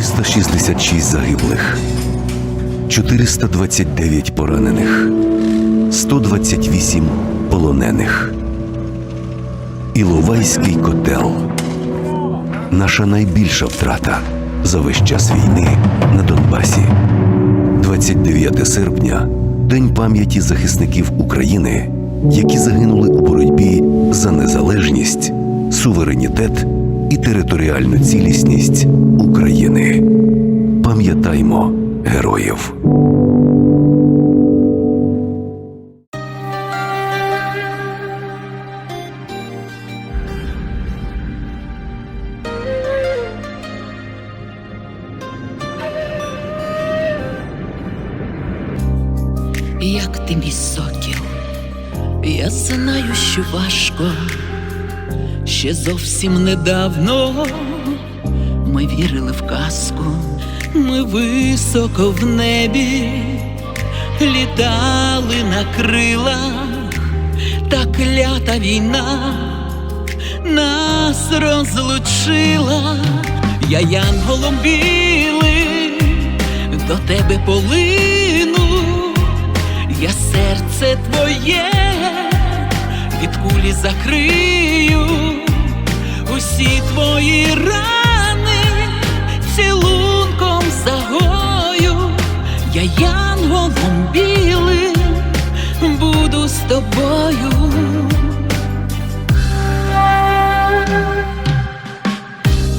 366 загиблих, 429 поранених, 128 полонених. Іловайський котел. Наша найбільша втрата за весь час війни на Донбасі. 29 серпня День пам'яті захисників України, які загинули у боротьбі за незалежність, суверенітет і територіальну цілісність України. Пам'ятаймо героїв. як ти мій сокіл, я знаю, що важко. Ще зовсім недавно ми вірили в казку, ми високо в небі літали на крилах, та клята війна нас розлучила, я янголом білим до тебе полину, я серце твоє від кулі закрию, усі твої рани янголом білим буду з тобою.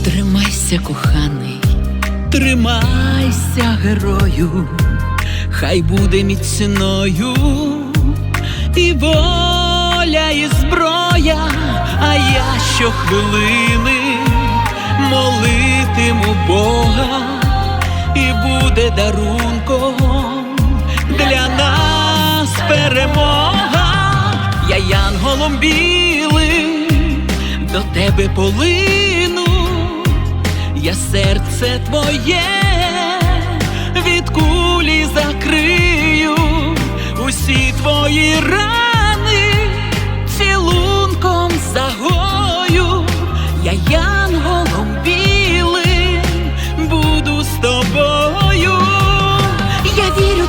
Тримайся, коханий, тримайся, герою, хай буде міцною і воля, і зброя, а я щохвилини молитиму Бога, і буде дарунком для нас перемога, я янголом білим до тебе полину, я серце твоє від кулі закрию, усі твої рани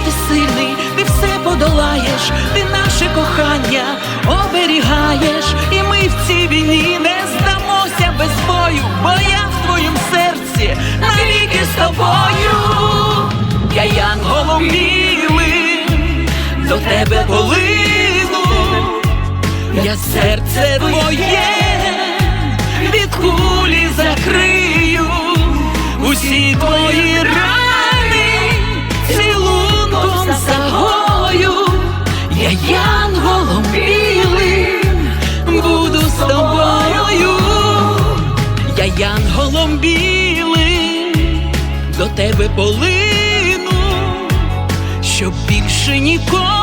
ти сильний, ти все подолаєш, ти наше кохання оберігаєш, і ми в цій війні не здамося без бою, бо я в твоїм серці навіки з тобою, я янголом білим до тебе полину, я серце твоє від кулі закрию, усі твої янголом білим до тебе полину, щоб більше ніколи.